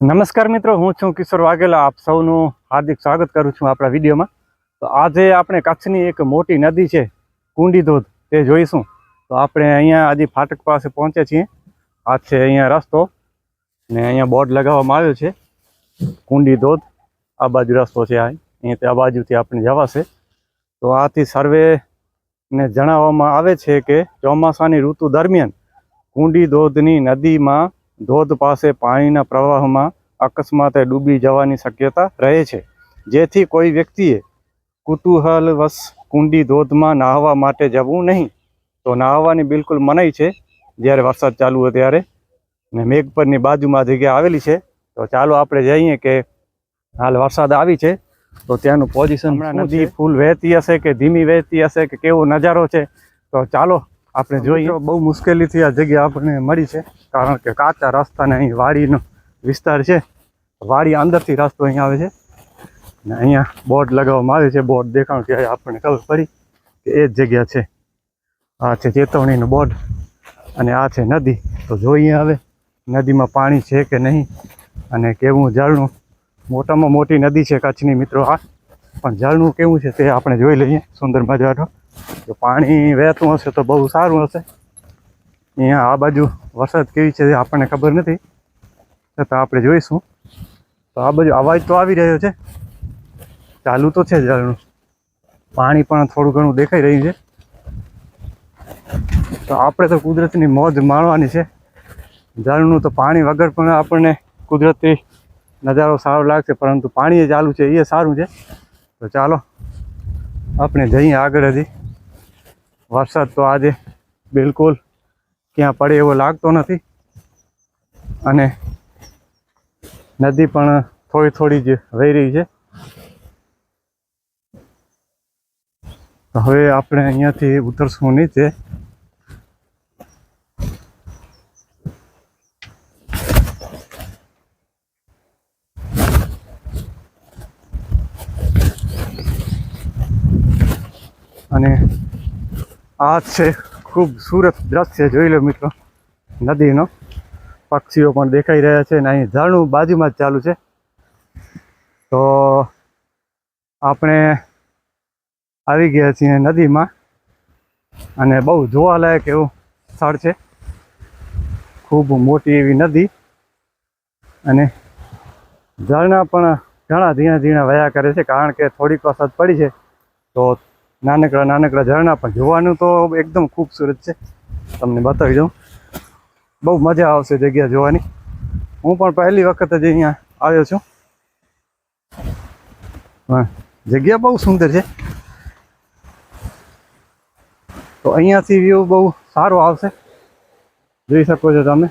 નમસ્કાર મિત્રો, હું છું કિશોર વાઘેલા. આપ સૌનું હાર્દિક સ્વાગત કરું છું આપણા વિડીયોમાં. તો આજે આપણે કચ્છની એક મોટી નદી છે કુંડી ધોધ તે જોઈશું. તો આપણે અહીંયા આજે ફાટક પાસે પહોંચ્યા છીએ. આ છે અહીંયા રસ્તો. ને અહીંયા બોર્ડ લગાવવામાં આવ્યો છે કુંડી ધોધ આ બાજુ રસ્તો છે આ. અહીંયાથી આ બાજુથી આપણે જવાશે. તો આથી સર્વેને જણાવવામાં આવે છે કે ચોમાસાની ઋતુ દરમિયાન કુંડી ધોધની નદીમાં ધોધ પાસે પાણીના પ્રવાહમાં અકસ્માતે ડૂબી જવાની શક્યતા રહે છે. જેથી કોઈ વ્યક્તિએ કુતૂહલવશ કુંડી ધોધમાં નાહવા માટે જવું નહીં. તો નાહવાની બિલકુલ મનાઈ છે. જ્યારે વરસાદ ચાલુ હોય ત્યારે ને મેઘપરની બાજુમાં જગ્યા આવેલી છે. તો ચાલો આપણે જઈએ કે હાલ વરસાદ આવી છે. તો ત્યાંનું પોઝિશન નદી ફૂલ વહેતી હશે કે ધીમી વહેતી હશે કે કેવો નજારો છે? તો ચાલો આપણે જોઈએ. બહુ મુશ્કેલીથી આ જગ્યા આપણને મળી છે, કારણ કે કાચા રસ્તાને અહીં વાડીનો વિસ્તાર છે. વાડી અંદરથી રસ્તો અહીં આવે છે. ને અહીંયા બોર્ડ લગાવવામાં આવે છે, બોર્ડ દેખાણ ત્યારે આપણને ખબર પડી કે એ જ જગ્યા છે. આ છે ચેતવણીનું બોર્ડ અને આ છે નદી. તો જોઈએ હવે, નદીમાં પાણી છે કે નહીં અને કેવું ઝરણું મોટામાં મોટી નદી છે કચ્છની મિત્રો આ પણ ઝરણું કેવું છે તે આપણે જોઈ લઈએ, સુંદર મજાનો. જો પાણી વહેતું હશે તો બહુ સારું હશે. અહીંયા આ બાજુ વરસાદ કેવી છે આપણને ખબર નથી. છતાં આપણે જોઈશું. તો આ બાજુ અવાજ તો આવી રહ્યો છે. ચાલુ તો છે ઝરણું પાણી પણ થોડું ઘણું દેખાઈ રહ્યું છે. તો આપણે તો કુદરતની મોજ માણવાની છે. ઝરણું તો પાણી વગર પણ આપણને કુદરતી નજારો સારો લાગશે, પરંતુ પાણી ચાલુ છે, એ સારું છે. તો ચાલો, આપણે જઈએ આગળ હજી. વરસાદ તો આજે બિલકુલ ક્યાં પડે એવો લાગતો નથી. અને નદી પણ થોડી થોડી જ વહી રહી છે. હવે આપણે અહીંયાથી ઉતરશું નીચે. અને આ છે ખૂબ સુરત દ્રશ્ય, જોઈ લો મિત્રો. નદીનો. પક્ષીઓ પણ દેખાઈ રહ્યા છે અને અહીં ઝરણું બાજુમાં જ ચાલુ છે. તો આપણે આવી ગયા છીએ નદીમાં અને બહુ જોવાલાયક એવું સ્થળ છે. ખૂબ મોટી એવી નદી અને ઝરણા પણ ઘણા ધીણા ધીણા વયા કરે છે, કારણ કે થોડીક વરસાદ પડી છે. તો નાનકડા નાનકડા ઝરણા પણ જોવાનું તો એકદમ ખૂબસૂરત છે. તમને બતાવી દઉં. બહુ મજા આવશે જગ્યા જોવાની. હું પણ પહેલી વખત જ અહીંયા આવ્યો છું. હા, જગ્યા બહુ સુંદર છે. તો અહીંયાથી વ્યૂ બહુ સારો આવશે. જોઈ શકો છો તમે.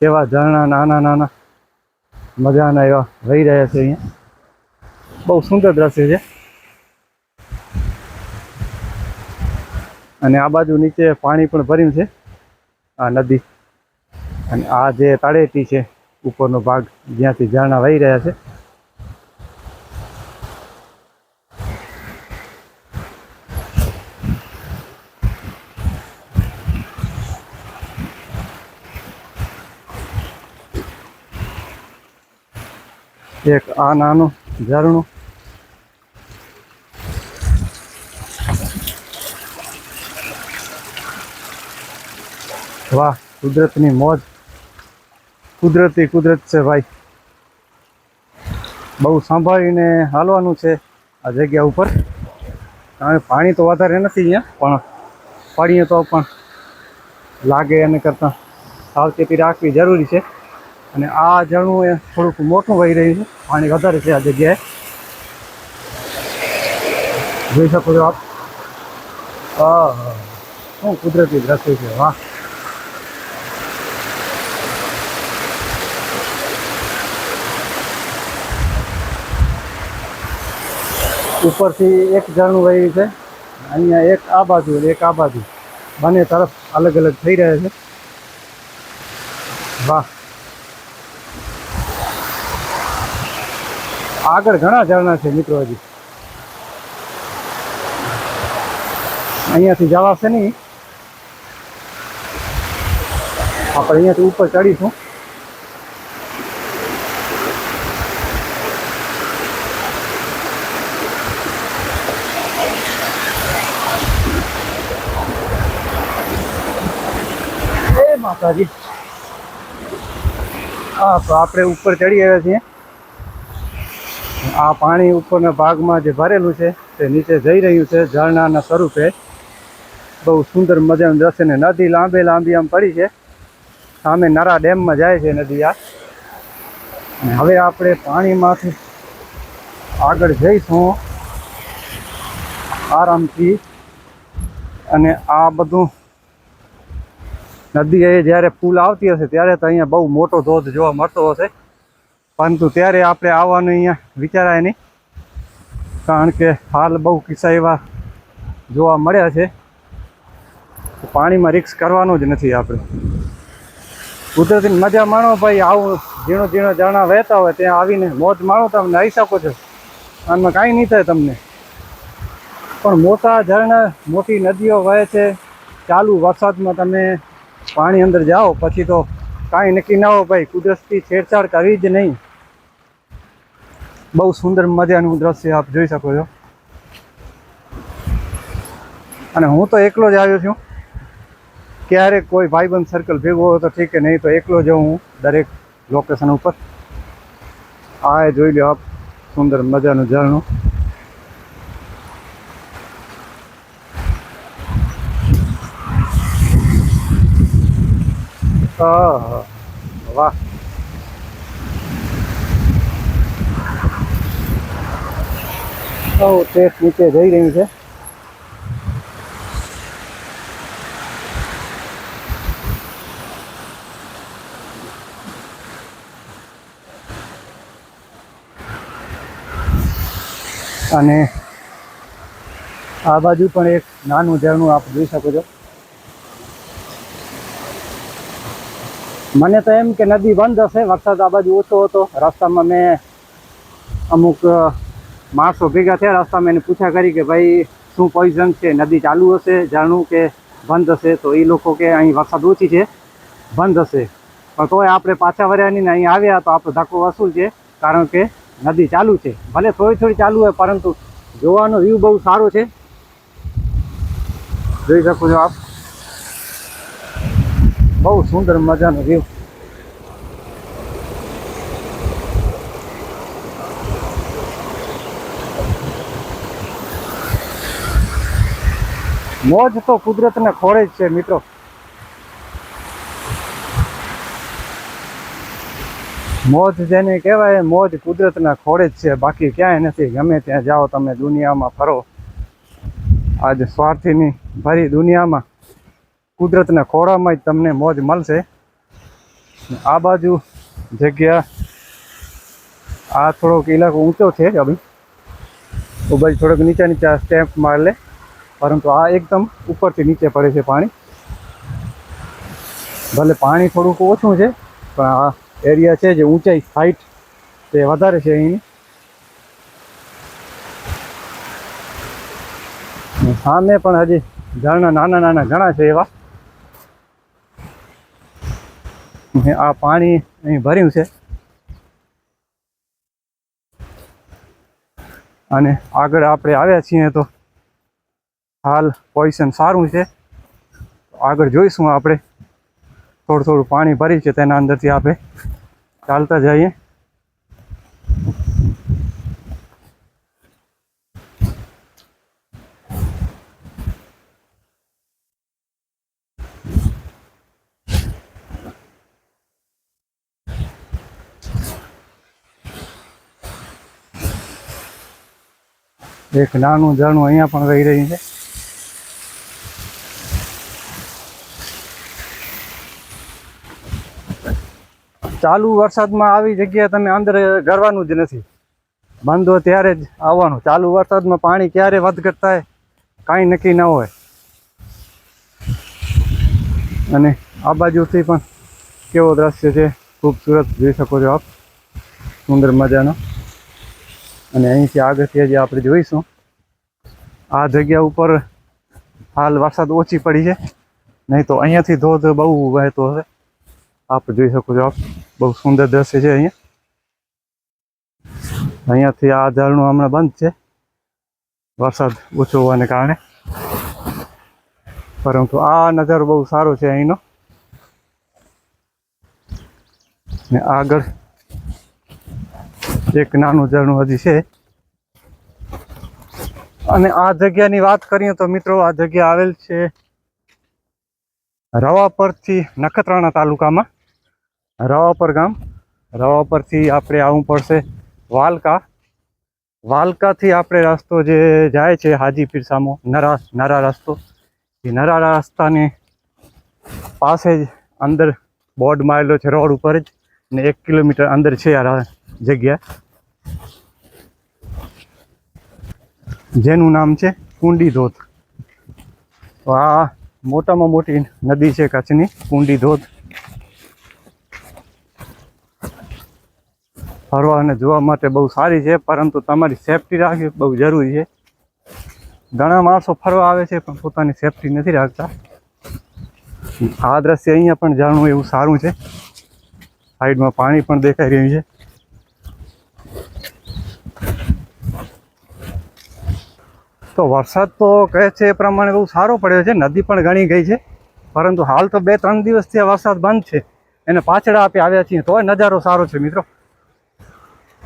કેવા ઝરણા, નાના નાના, મજાના એવા રહી રહ્યા છે અહીંયા. બહુ સુંદર દ્રશ્ય છે. અને આ બાજુ નીચે પાણી પણ ભર્યું છે, આ નદી. અને આ જે તળેટી છે, ઉપરનો ભાગ જ્યાંથી ઝરણા વહી રહ્યા છે. એક આ નાનું ઝરણું વાહ, કુદરતની મોજ. કુદરતી કુદરત છે ભાઈ. બહુ સંભાળીને હાલવાનું છે આ જગ્યા ઉપર. કારણ પાણી તો વધારે નથી અહીંયા, પણ પાણીએ તો પણ લાગે એને કરતાં. સાવચેતી રાખવી જરૂરી છે. અને આ ઝરણું એ થોડુંક મોટું વહી રહ્યું છે. પાણી વધારે છે આ જગ્યાએ. જોઈ શકો છો આપ. હા. શું કુદરતી દ્રશ્ય છે, વાહ. ઉપરથી એક ઝરણું વહી છે. અહીંયા એક આ બાજુ એક આ બાજુ. બંને તરફ અલગ અલગ થઈ રહ્યા છે. વાહ. આગળ ઘણા ઝરણા છે મિત્રો હજી. અહીંયાથી જવાશે નહીં. આપણે અહીંયાથી ઉપર ચડીશું. માતાજી. હા તો આપણે ઉપર ચડી આવ્યા છીએ. આ પાણી ઉપરના ભાગમાં જે ભરેલું છે, તે નીચે જઈ રહ્યું છે ઝરણાના સ્વરૂપે. બહુ સુંદર મજાનું દ્રશ્ય ને નદી લાંબે લાંબી આમ પડી છે. સામે નરા ડેમમાં જાય છે નદી આ. હવે આપણે પાણીમાંથી આગળ જઈશું. આરામથી. અને આ બધું નદી એ જ્યારે પુલ આવતી હશે ત્યારે તો અહીંયા બહુ મોટો ધોધ જોવા મળતો હશે. પરંતુ ત્યારે આપણે આવવાનું અહીંયા વિચારાય નહીં. કારણ કે હાલ બહુ કિસ્સા એવા જોવા મળ્યા છે. પાણીમાં રિક્સ કરવાનું જ નથી આપણે. કુદરતી મજા માણો ભાઈ, આવું ઝીણો ઝીણો ઝરણા વહેતા હોય ત્યાં આવીને મોજ માણો તમે નાહી શકો છો. આમાં કાંઈ નહીં થાય તમને. પણ મોટા ઝરણા, મોટી નદીઓ વહે છે. ચાલુ વરસાદમાં તમે પાણી અંદર જાઓ, પછી તો કાંઈ નક્કી ના હોય ભાઈ, કુદરતી છેડછાડ કરવી જ નહીં. બહુ સુંદર મજાનું દ્રશ્ય આપ જોઈ શકો છો. અને હું તો એકલો જ આવ્યો છું. ક્યારેક કોઈ ભાઈબંધ સર્કલ ભેગો હોય તો ઠીક કે નહીં તો એકલો જ હું દરેક લોકેશન ઉપર. આ જોઈ લો આપ, સુંદર મજાનું ઝરણું આહ, વાહ બહુ ટ્રેસ નીચે જઈ રહ્યું છે. અને આ બાજુ પણ એક નાનું ઝરણું આપ જોઈ શકો છો. મને તો એમ કે નદી બંધ હશે, વરસાદ આ બાજુ ઓછો હતો. રસ્તામાં મેં અમુક માણસો ભેગા થયા રસ્તામાં એને પૂછા કરી કે ભાઈ, શું પોઈઝન છે? નદી ચાલુ હશે? ઝરણું કે બંધ હશે? તો એ લોકો કે અહીં વરસાદ ઓછી છે, બંધ હશે. પણ તોય આપણે પાછા વર્યા નહીં અહીં આવ્યા તો આપણો ધક્કો વસૂલ છે, કારણ કે નદી ચાલુ છે. ભલે થોડી થોડી ચાલુ હોય, પરંતુ જોવાનો વ્યૂ બહુ સારો છે. જોઈ શકો છો આપ. બહુ સુંદર મજાનો વ્યૂ મોજ તો કુદરતને ખોળે જ છે, મિત્રો. મોજ જેને કહેવાય, મોજ કુદરતના ખોળે જ છે. બાકી ક્યાંય નથી. ગમે ત્યાં જાઓ તમે દુનિયામાં ફરો. આજ સ્વાર્થીની ભરી દુનિયામાં કુદરતના ખોળામાં જ તમને મોજ મળશે. આ બાજુ જગ્યા, આ થોડોક ઇલાકો ઊંચો છે હવે તો જ થોડોક નીચા નીચે સ્ટેપ માર લે. પરંતુ આ એકદમ ઉપરથી નીચે પડે છે પાણી. ભલે પાણી થોડુંક ઓછું છે, પણ આ એરિયા છે જે ઊંચાઈ હાઈટ તે વધારે છે અહીંની. સામે પણ હજી ઝરણા નાના નાના ઘણા છે એવા. આ પાણી અહીં ભર્યું છે. અને આગળ આપણે આવ્યા છીએ તો હાલ પોઝિશન સારું છે. આગળ જોઈશું આપણે. થોડું થોડું પાણી ભરી છે તેના અંદરથી આપણે ચાલતા જઈએ. એક નાનું ઝરણું અહીંયા પણ રહી રહ્યું છે. ચાલુ વરસાદમાં આવી જગ્યાએ તમે અંદર ગરવાનું જ નથી. બંધ હોય ત્યારે જ આવવાનું. ચાલુ વરસાદમાં પાણી ક્યારે વધઘટ થાય કાંઈ નક્કી ન હોય. અને આ બાજુથી પણ કેવો દ્રશ્ય છે, ખૂબસૂરત જોઈ શકો છો આપ. સુંદર મજાનો. અને અહીંથી આગળથી હજી આપણે જોઈશું. આ જગ્યા ઉપર હાલ વરસાદ ઓછી પડી છે. નહીં તો અહીંયાથી ધોધ બહુ વહેતો હશે. આપ જોઈ શકો છો આપ. બહુ સુંદર દ્રશ્ય છે અહીંયા. અહીંયાથી આ ઝરણું હમણાં બંધ છે. વરસાદ ઓછો હોવાને કારણે. પરંતુ આ નજારો બહુ સારો છે અહીંનો. ને આગળ એક નાનું ઝરણું હજી છે. અને આ જગ્યાની વાત કરીએ તો મિત્રો, આ જગ્યા આવેલ છે રવાપરથી નખત્રાણા તાલુકામાં. રવાપર ગામ. રવાપરથી આપણે આવવું પડશે વાલકા. વાલકાથી આપણે રસ્તો જે જાય છે હાજીપીર સામો, નરા નરા રસ્તો. એ નરા રસ્તાની પાસે જ અંદર બોર્ડ મારેલો છે રોડ ઉપર જ ને એક કિલોમીટર અંદર છે આ જગ્યા. જેનું નામ છે કુંડી ધોધ તો આ મોટામાં મોટી નદી છે કચ્છની કુંડી ધોધ ફરવા અને જોવા માટે બહુ સારી છે, પરંતુ તમારી સેફટી રાખવી બહુ જરૂરી છે. ઘણા માણસો ફરવા આવે છે, પણ પોતાની સેફટી નથી રાખતા. આ દ્રશ્ય અહીંયા પણ જાણવું એવું સારું છે. સાઈડમાં પાણી પણ દેખાઈ રહ્યું છે. તો વરસાદ તો કહે છે એ પ્રમાણે બહુ સારો પડ્યો છે, નદી પણ ઘણી ગઈ છે, પરંતુ હાલ તો બે ત્રણ દિવસથી આ વરસાદ બંધ છે. એને પાછળ આપી આવ્યા છીએ તોય નજારો સારો છે મિત્રો.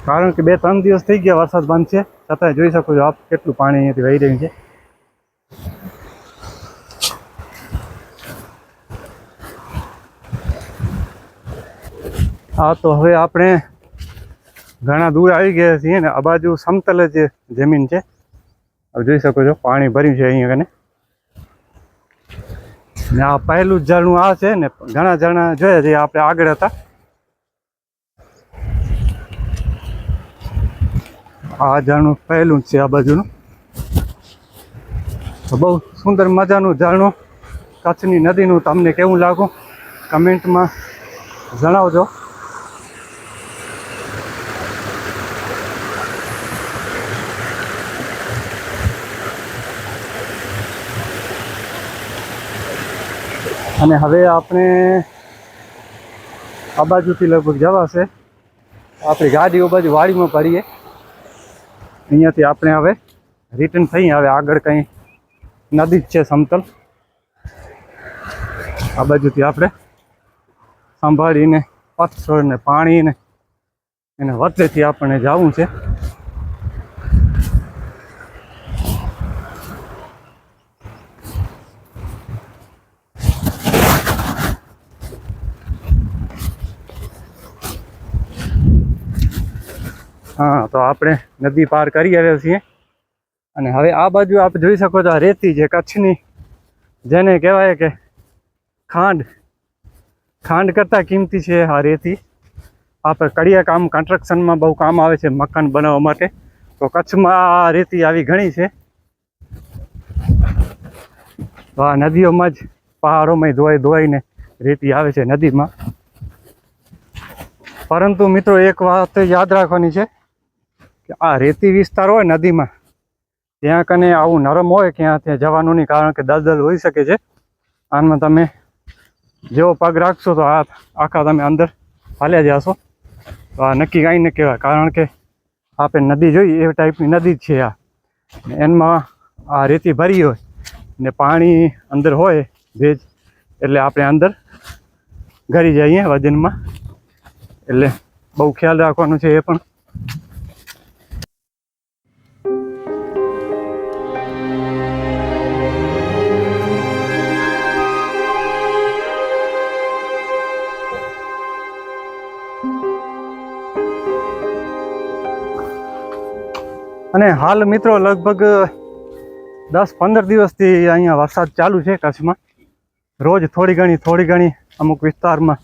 કારણ કે બે ત્રણ દિવસ થઈ ગયા વરસાદ બંધ છે. છતાંય જોઈ શકો છો આપ કેટલું પાણી અહીંયાથી વહી રહ્યું છે. હા તો હવે આપણે ઘણા દૂર આવી ગયા છીએ ને આ બાજુ સમતલ જ જમીન છે હવે જોઈ શકો છો પાણી ભર્યું છે અહીંયા કને. ને આ પહેલું જ ઝરણું આ છે ને ઘણા ઝરણા જોયા છે, આપણે આગળ હતા. આ ઝાડનું પહેલું છે આ બાજુનું. તો બહુ સુંદર મજાનું ઝાડનું કચ્છની નદીનું તમને કેવું લાગુ કમેન્ટમાં જણાવજો. અને હવે આપણે આ બાજુથી લગભગ જવાશે આપણી ગાડીઓ બાજુ વાડીમાં ભરીએ. અહીંયાથી આપણે હવે રિટર્ન થઈ, હવે આગળ કંઈ નદી જ છે સમતલ. આ બાજુથી આપણે સંભાળીને પથ્થર ને પાણીને એને વચ્ચેથી આપણને જવું છે. હા, તો આપણે નદી પાર કરી આવ્યા છીએ. અને હવે આ બાજુ આપ જોઈ શકો છો આ રેતી છે કચ્છની, જેને કહેવાય કે ખાંડ. ખાંડ કરતાં કિંમતી છે આ રેતી. આપણે કડિયા કામ કન્સ્ટ્રક્શનમાં બહુ કામ આવે છે મકાન બનાવવા માટે. તો કચ્છમાં આ રેતી આવી ઘણી છે. તો આ નદીઓમાં જ પહાડોમાં ધોવાઈ ધોવાઈને રેતી આવે છે નદીમાં. પરંતુ મિત્રો એક વાત યાદ રાખવાની છે. કે આ રેતી વિસ્તાર હોય નદીમાં, ત્યાં કને આવું નરમ હોય ક્યાં ત્યાં જવાનું નહીં કારણ કે દલદલ હોઈ શકે છે. આમાં તમે જેવો પગ રાખશો તો આ આખા તમે અંદર હાલ્યા જશો. તો આ નક્કી કાંઈ ન કહેવાય, કારણ કે આપણે નદી જોઈ, એ ટાઈપની નદી જ છે આ. એમાં આ રેતી ભરી હોય, ને પાણી અંદર હોય, ભેજ, એટલે આપણે અંદર ઘરી જઈએ વજનમાં. એટલે બહુ ખ્યાલ રાખવાનો છે એ પણ. અને હાલ મિત્રો લગભગ દસ પંદર દિવસથી અહીંયા વરસાદ ચાલુ છે કચ્છમાં. રોજ થોડી ઘણી થોડી ઘણી અમુક વિસ્તારમાં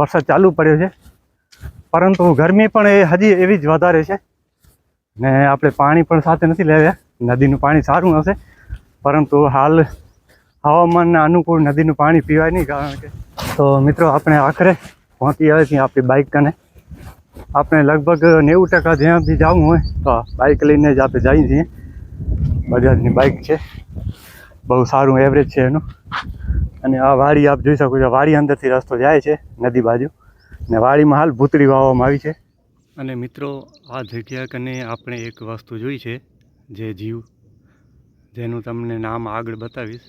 વરસાદ ચાલુ પડ્યો છે. પરંતુ ગરમી પણ એ હજી એવી જ વધારે છે. ને આપણે પાણી પણ સાથે નથી લેવ્યા. નદીનું પાણી સારું હશે. પરંતુ હાલ હવામાનને અનુકૂળ નદીનું પાણી પીવાય નહીં કારણ કે તો મિત્રો આપણે આખરે પહોંચી આવે છીએ આપણી બાઇક કને. આપણે લગભગ નેવું ટકા જ્યાં બી જવું હોય તો બાઇક લઈને જ આપણે જઈએ છીએ. બજાજની બાઇક છે. બહુ સારું એવરેજ છે એનું. અને આ વાડી આપ જોઈ શકો છો, વાડી અંદરથી રસ્તો જાય છે, નદી બાજુ. ને વાડીમાં હાલ ભૂતળી વાવવામાં આવી છે. અને મિત્રો, આ જગ્યા કને આપણે એક વસ્તુ જોઈ છે, જે જીવ, જેનું તમને નામ આગળ બતાવીશ.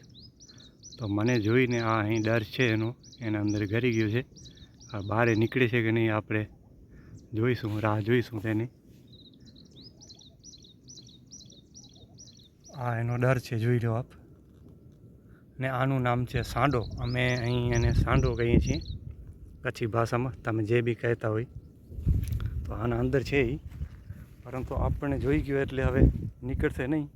તો મને જોઈને આ અહીં ડર છે એનો, એના અંદર ઘરી ગયો છે. આ બહારે નીકળે છે કે નહીં, આપણે જોઈશું, રાહ જોઈશું તેની. આ એનો ડર છે, જોઈ લો આપ. ને આનું નામ છે સાંડો. અમે અહીં એને સાંડો કહીએ છીએ. કચ્છી ભાષામાં, તમે જે બી કહેતા હોય. તો આના અંદર છે એ પરંતુ આપણને જોઈ ગયો એટલે હવે નીકળશે નહીં.